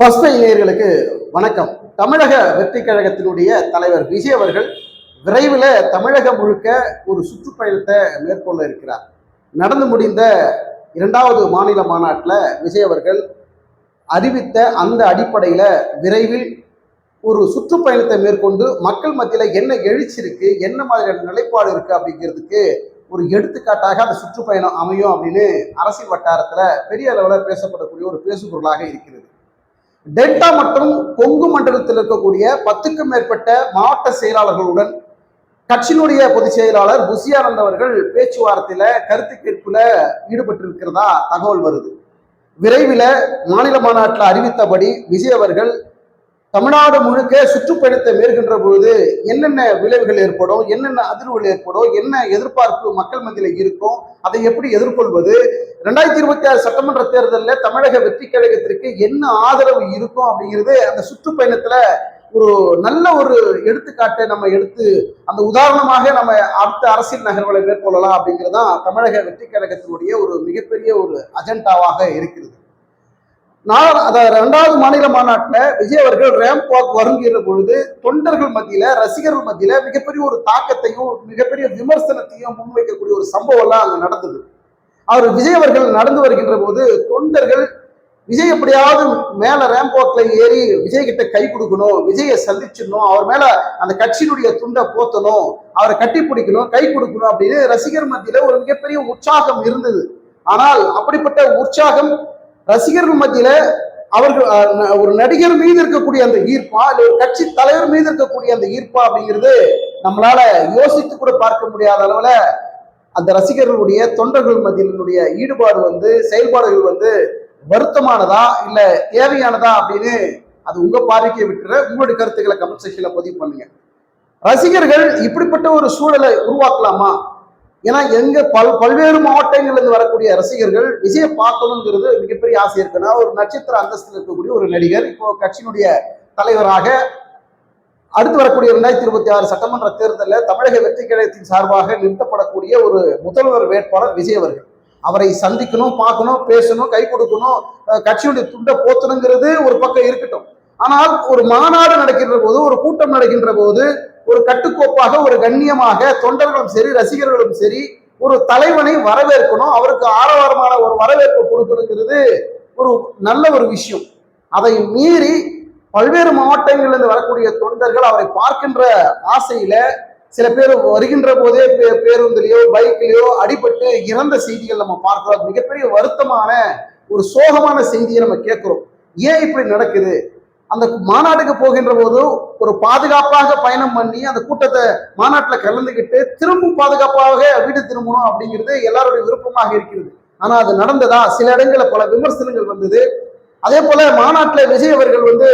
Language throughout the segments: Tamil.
ஃபர்ஸ்ட் இளைஞர்களுக்கு வணக்கம். தமிழக வெற்றி கழகத்தினுடைய தலைவர் விஜய் அவர்கள் விரைவில் தமிழகம் முழுக்க ஒரு சுற்றுப்பயணத்தை மேற்கொள்ள இருக்கிறார். நடந்து முடிந்த இரண்டாவது மாநில மாநாட்டில் விஜய் அவர்கள் அறிவித்த அந்த அடிப்படையில் விரைவில் ஒரு சுற்றுப்பயணத்தை மேற்கொண்டு மக்கள் மத்தியில் என்ன எழுச்சி இருக்கு என்ன மாதிரியான நிலைப்பாடு இருக்கு அப்படிங்கிறதுக்கு ஒரு எடுத்துக்காட்டாக அந்த சுற்றுப்பயணம் அமையும் அப்படின்னு அரசியல் வட்டாரத்தில் பெரிய அளவில் பேசப்படக்கூடிய ஒரு பேசுபொருளாக இருக்கிறது. டெல்டா மற்றும் கொங்கு மண்டலத்தில் இருக்கக்கூடிய பத்துக்கும் மேற்பட்ட மாவட்ட செயலாளர்களுடன் கட்சியினுடைய பொதுச் செயலாளர் புசியானந்த் அவர்கள் பேச்சுவார்த்தையில கருத்து கேட்புல ஈடுபட்டிருக்கிறதா தகவல் வருது. விரைவில் மாநில மாநாட்டில் அறிவித்தபடி விஜய் அவர்கள் தமிழ்நாடு முழுக்க சுற்றுப்பயணத்தை மேற்கின்ற பொழுது என்னென்ன விளைவுகள் ஏற்படும் என்னென்ன அதிர்வுகள் ஏற்படும் என்ன எதிர்பார்ப்பு மக்கள் மத்தியில் இருக்கும் அதை எப்படி எதிர்கொள்வது? ரெண்டாயிரத்தி இருபத்தி ஆறு சட்டமன்ற தேர்தலில் தமிழக வெற்றி கழகத்திற்கு என்ன ஆதரவு இருக்கும் அப்படிங்கிறது அந்த சுற்றுப்பயணத்துல ஒரு நல்ல ஒரு எடுத்துக்காட்டை நம்ம எடுத்து அந்த உதாரணமாக நம்ம அடுத்த அரசியல் நகர்வுகளை மேற்கொள்ளலாம் அப்படிங்கிறது தான் தமிழக வெற்றி கழகத்தினுடைய ஒரு மிகப்பெரிய ஒரு அஜெண்டாவாக இருக்கிறது. நான் அதை ரெண்டாவது மாநில மாநாட்டில் விஜய் அவர்கள் ரேம்ப் வாக் வருங்கிற பொழுது தொண்டர்கள் மத்தியில ரசிகர்கள் மத்தியில மிகப்பெரிய ஒரு தாக்கத்தையும் மிகப்பெரிய விமர்சனத்தையும் முன்வைக்கக்கூடிய ஒரு சம்பவம் எல்லாம் நடந்தது. அவர் விஜய் அவர்கள் நடந்து வருகின்ற போது தொண்டர்கள் விஜய் எப்படியாவது மேல ரேம்ப் வாக்ல ஏறி விஜய் கிட்ட கை கொடுக்கணும் விஜயை சந்திச்சிடணும் அவர் மேல அந்த கட்சியினுடைய துண்டை போத்தணும் அவரை கட்டி பிடிக்கணும் கை கொடுக்கணும் அப்படின்னு ரசிகர் மத்தியில ஒரு மிகப்பெரிய உற்சாகம் இருந்தது. ஆனால் அப்படிப்பட்ட உற்சாகம் ரசிகர்கள் மத்தியில அவர்கள் ஒரு நடிகர் மீது இருக்கக்கூடிய அந்த ஈர்ப்பா இல்ல ஒரு கட்சி தலைவர் மீது இருக்கக்கூடிய அந்த ஈர்ப்பா அப்படிங்கிறது நம்மளால யோசித்து கூட பார்க்க முடியாத அளவுல அந்த ரசிகர்களுடைய தொண்டர்கள் மத்தியினுடைய ஈடுபாடு வந்து செயல்பாடுகள் வந்து வருத்தமானதா இல்ல தேவையானதா அப்படின்னு அது உங்க பார்வைக்கு விட்டுற உங்களுடைய கருத்துக்களை கமெண்ட் செக்ஷன்ல பதிவு பண்ணுங்க. ரசிகர்கள் இப்படிப்பட்ட ஒரு சூழலை உருவாக்கலாமா? ஏன்னா எங்க பல் பல்வேறு மாவட்டங்கள்லேருந்து வரக்கூடிய ரசிகர்கள் விஜயை பார்க்கணுங்கிறது மிகப்பெரிய ஆசை இருக்குன்னா ஒரு நட்சத்திர அந்தஸ்தில் இருக்கக்கூடிய ஒரு நடிகர் இப்போ கட்சியினுடைய தலைவராக அடுத்து வரக்கூடிய ரெண்டாயிரத்தி இருபத்தி ஆறு சட்டமன்ற தேர்தலில் தமிழக வெற்றி கழகத்தின் சார்பாக நிறுத்தப்படக்கூடிய ஒரு முதல்வர் வேட்பாளர் விஜய் அவர்கள். அவரை சந்திக்கணும் பார்க்கணும் பேசணும் கை கொடுக்கணும் கட்சியுடைய துண்டை போத்தணுங்கிறது ஒரு பக்கம் இருக்கட்டும். ஆனால் ஒரு மாநாடு நடக்கின்ற போது ஒரு கூட்டம் நடக்கின்ற போது ஒரு கட்டுக்கோப்பாக ஒரு கண்ணியமாக தொண்டர்களும் சரி ரசிகர்களும் சரி ஒரு தலைவனை வரவேற்கணும் அவருக்கு ஆரவாரமான ஒரு வரவேற்பு கொடுக்கணுங்கிறது ஒரு நல்ல ஒரு விஷயம். அதை மீறி பல்வேறு மாவட்டங்களிலிருந்து வரக்கூடிய தொண்டர்கள் அவரை பார்க்கின்ற ஆசையில சில பேர் வருகின்ற போதே பே- பேருந்துலயோ அடிபட்டு இறந்த செய்திகள் நம்ம பார்க்கிறோம். மிகப்பெரிய வருத்தமான ஒரு சோகமான செய்தியை நம்ம கேட்கிறோம். ஏன் இப்படி நடக்குது? அந்த மாநாட்டுக்கு போகின்ற போது ஒரு பாதுகாப்பாக பயணம் பண்ணி அந்த கூட்டத்தை மாநாட்டில் கலந்துக்கிட்டு திரும்பும் பாதுகாப்பாக வீடு திரும்பணும் அப்படிங்கிறது எல்லாருடைய விருப்பமாக இருக்கிறது. ஆனால் அது நடந்ததா? சில இடங்களில் பல விமர்சனங்கள் வந்தது. அதே போல மாநாட்டில் விஜய் அவர்கள் வந்து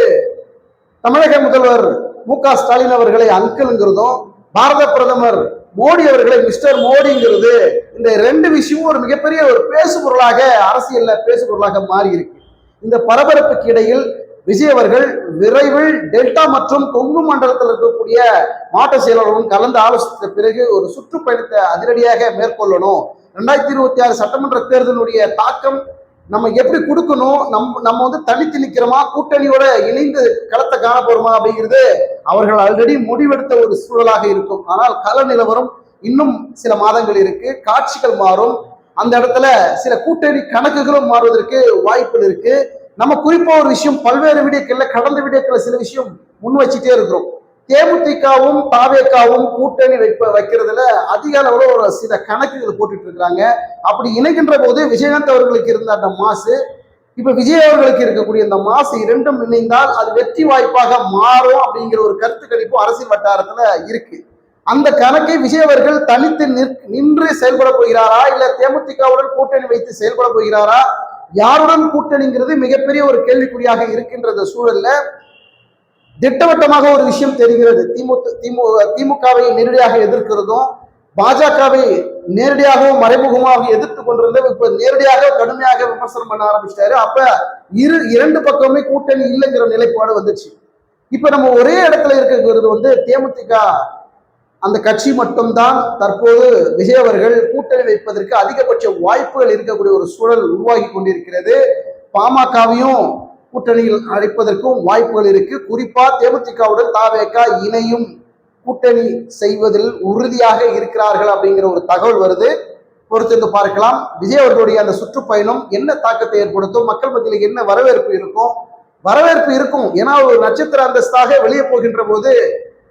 தமிழக முதல்வர் மு க ஸ்டாலின் அவர்களை அங்கிள்ங்கிறதும் பாரத பிரதமர் மோடி அவர்களை மிஸ்டர் மோடிங்கிறது இந்த ரெண்டு விஷயமும் ஒரு மிகப்பெரிய ஒரு பேசுபொருளாக அரசியல்ல பேசுபொருளாக மாறி இருக்கு இந்த பரபரப்புக்கு இடையில் விஜய் அவர்கள் விரைவில் டெல்டா மற்றும் கொங்கு மண்டலத்தில் இருக்கக்கூடிய மாவட்ட செயலாளர்களும் கலந்து ஆலோசித்த பிறகு ஒரு சுற்றுப்பயணத்தை அதிரடியாக மேற்கொள்ளணும். ரெண்டாயிரத்தி இருபத்தி ஆறு சட்டமன்ற தேர்தலுடைய தாக்கம் நம்ம எப்படி கொடுக்கணும்? நம் நம்ம வந்து தனித்து நிற்கிறோமா கூட்டணியோட இணைந்து களத்தை காண போறோமா அப்படிங்கிறது அவர்கள் ஆல்ரெடி முடிவெடுத்த ஒரு சூழலாக இருக்கும். ஆனால் கள நிலவரம் இன்னும் சில மாதங்கள் இருக்கு. காட்சிகள் மாறும். அந்த இடத்துல சில கூட்டணி கணக்குகளும் மாறுவதற்கு வாய்ப்புகள் இருக்கு. நம்ம குறிப்பா ஒரு விஷயம் பல்வேறு வீடியோக்கள்ல கடந்த வீடியோக்கள் சில விஷயம் முன் வச்சுட்டே இருக்கிறோம். தேமுதிகவும் தாவேக்காவும் கூட்டணி வைப்ப வைக்கிறதுல அதிக அளவில் ஒரு சில கணக்குகள் போட்டுட்டு இருக்கிறாங்க. அப்படி இணைகின்ற போது விஜயகாந்த் அவர்களுக்கு இருந்த அந்த மாசு இப்ப விஜய் அவர்களுக்கு இருக்கக்கூடிய இந்த மாசு இரண்டும் இணைந்தால் அது வெற்றி வாய்ப்பாக மாறும் அப்படிங்கிற ஒரு கருத்து கணிப்பு அரசியல் வட்டாரத்துல இருக்கு. அந்த கணக்கை விஜய் அவர்கள் தனித்து நின்று செயல்பட போகிறாரா? இல்ல தேமுதிகவுடன் கூட்டணி வைத்து செயல்பட போகிறாரா? யாருடன் கூட்டணிங்கிறது மிகப்பெரிய ஒரு கேள்விக்குறியாக இருக்கின்ற சூழல்ல திட்டவட்டமாக ஒரு விஷயம் தெரிகிறது. திமுக திமுக திமுகவை நேரடியாக எதிர்க்கிறதும் பாஜகவை நேரடியாகவும் மறைமுகமாக எதிர்த்து கொண்டிருந்தது இப்ப நேரடியாக கடுமையாக விமர்சனம் பண்ண ஆரம்பிச்சிட்டாரு. அப்ப இரு இரண்டு பக்கமே கூட்டணி இல்லைங்கிற நிலைப்பாடு வந்துச்சு. இப்ப நம்ம ஒரே இடத்துல இருக்கிறது வந்து தேமுதிக அந்த கட்சி மட்டும்தான் தற்போது விஜய் அவர்கள் கூட்டணி வைப்பதற்கு அதிகபட்ச வாய்ப்புகள் இருக்கக்கூடிய ஒரு சூழல் உருவாகி கொண்டிருக்கிறது. பாமகவையும் கூட்டணியில் அழைப்பதற்கும் வாய்ப்புகள் இருக்கு. குறிப்பா தேமுதிகவுடன் தாவேகா இணையும் கூட்டணி செய்வதில் உறுதியாக இருக்கிறார்கள் அப்படிங்கிற ஒரு தகவல் வருது. பொறுத்திருந்து பார்க்கலாம். விஜய் அவர்களுடைய அந்த சுற்றுப்பயணம் என்ன தாக்கத்தை ஏற்படுத்தும்? மக்கள் மத்தியில் என்ன வரவேற்பு இருக்கும்? வரவேற்பு இருக்கும். ஏன்னா ஒரு நட்சத்திர அந்தஸ்தாக வெளியே போகின்ற போது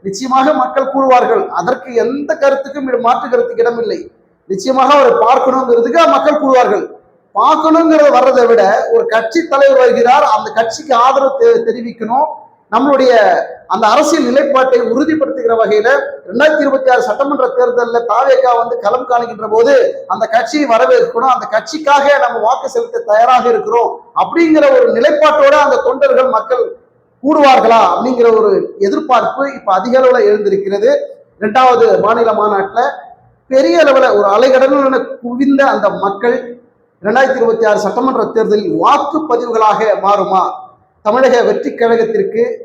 நிச்சயமாக மக்கள் கூறுவார்கள் அதற்கு எந்த கருத்துக்கும் மாற்று கருத்துக்கு இடமில்லை. நிச்சயமாக அவரை பார்க்கணுங்கிறதுக்கு மக்கள் கூறுவார்கள். பார்க்கணுங்கிறத வர்றதை விட ஒரு கட்சி தலைவர் வருகிறார் அந்த கட்சிக்கு ஆதரவு தெ- தெரிவிக்கணும். நம்மளுடைய அந்த அரசியல் நிலைப்பாட்டை உறுதிப்படுத்துகிற வகையில ரெண்டாயிரத்தி இருபத்தி ஆறு சட்டமன்ற தேர்தலில் தாவேக்கா வந்து களம் காணுகின்ற போது அந்த கட்சியை வரவேற்கணும். அந்த கட்சிக்காக நம்ம வாக்கு செலுத்த தயாராக இருக்கிறோம். அப்படிங்கிற ஒரு நிலைப்பாட்டோட அந்த தொண்டர்கள் மக்கள் கூடுவார்களா அப்படிங்கிற ஒரு எதிர்பார்ப்பு இப்ப அதிக அளவுல எழுந்திருக்கிறது. இரண்டாவது மாநில மாநாட்டில் பெரிய அளவில் ஒரு அலைகடலுன குவிந்த அந்த மக்கள் இரண்டாயிரத்தி இருபத்தி ஆறு சட்டமன்ற தேர்தலில் வாக்குப்பதிவுகளாக மாறுமா? தமிழக வெற்றி கழகத்திற்கு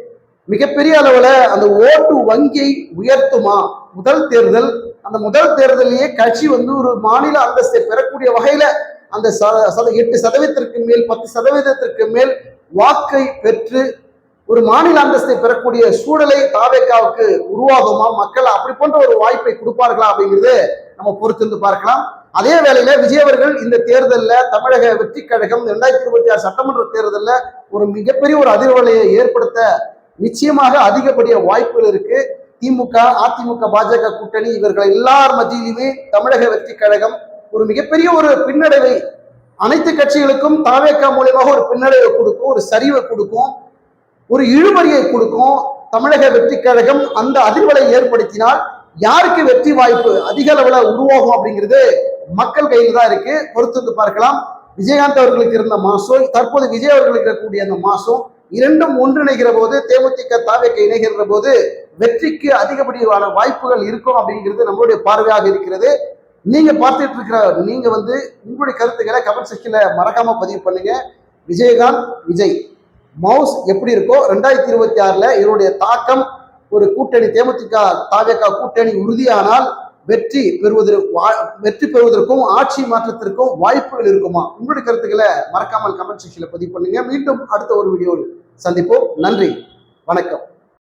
மிகப்பெரிய அளவில் அந்த ஓட்டு வங்கியை உயர்த்துமா? முதல் தேர்தல். அந்த முதல் தேர்தலிலேயே கட்சி வந்து ஒரு மாநில அந்தஸ்தை பெறக்கூடிய வகையில் அந்த சத- எட்டு சதவீதத்திற்கு மேல் பத்து சதவீதத்திற்கு மேல் வாக்கை பெற்று ஒரு மாநில அந்தஸ்தை பெறக்கூடிய சூழலை தாவேக்காவுக்கு உருவாகுமா மக்கள் அப்படி போன்ற ஒரு வாய்ப்பை கொடுப்பார்களா அப்படிங்கிறது நம்ம பொறுத்திருந்து பார்க்கலாம். அதே வேளையில விஜய் அவர்கள் இந்த தேர்தலில் தமிழக வெற்றி கழகம் இரண்டாயிரத்தி இருபத்தி ஆறு சட்டமன்ற தேர்தலில் ஒரு மிகப்பெரிய ஒரு அதிர்வலையை ஏற்படுத்த நிச்சயமாக அதிகப்படிய வாய்ப்புகள் இருக்கு. திமுக அதிமுக பாஜக கூட்டணி இவர்கள் எல்லார் மத்தியிலுமே தமிழக வெற்றி கழகம் ஒரு மிகப்பெரிய ஒரு பின்னடைவை அனைத்து கட்சிகளுக்கும் தாவேக்கா மூலியமாக ஒரு பின்னடைவை கொடுக்கும் ஒரு சரிவை கொடுக்கும். ஒரு இழுபறியை கொடுக்கும் தமிழக வெற்றி கழகம் அந்த அதிர்வலை ஏற்படுத்தினால் யாருக்கு வெற்றி வாய்ப்பு அதிக அளவுல உருவாகும் அப்படிங்கிறது மக்கள் கையில் தான் இருக்கு. பொறுத்து வந்து பார்க்கலாம். விஜயகாந்த் அவர்களுக்கு இருந்த மாசம் தற்போது விஜய் அவர்களுக்கு இருக்கக்கூடிய அந்த மாசம் இரண்டும் ஒன்றிணைகிற போது தேமுதிக தாவேக்க இணைகிற போது வெற்றிக்கு அதிகப்படியான வாய்ப்புகள் இருக்கும் அப்படிங்கிறது நம்மளுடைய பார்வையாக இருக்கிறது. நீங்க பார்த்துட்டு இருக்கிற நீங்க வந்து உங்களுடைய கருத்துக்களை கமெண்ட் செக்ஷன்ல மறக்காம பதிவு பண்ணுங்க. விஜயகாந்த் விஜய். மவுஸ் எப்படி இருக்கோ ரெண்டாயிரத்தி இருபத்தி ஆறில் இவருடைய தாக்கம் ஒரு கூட்டணி தேமுதிக தாவேகா கூட்டணி உறுதியானால் வெற்றி பெறுவதற்கு வா- வெற்றி பெறுவதற்கும் ஆட்சி மாற்றத்திற்கும் வாய்ப்புகள் இருக்குமா? உங்களுடைய கருத்துக்களை மறக்காமல் கமெண்ட் செக்ஷனில் பதிவு பண்ணுங்க. மீண்டும் அடுத்த ஒரு வீடியோவில் சந்திப்போம். நன்றி. வணக்கம்.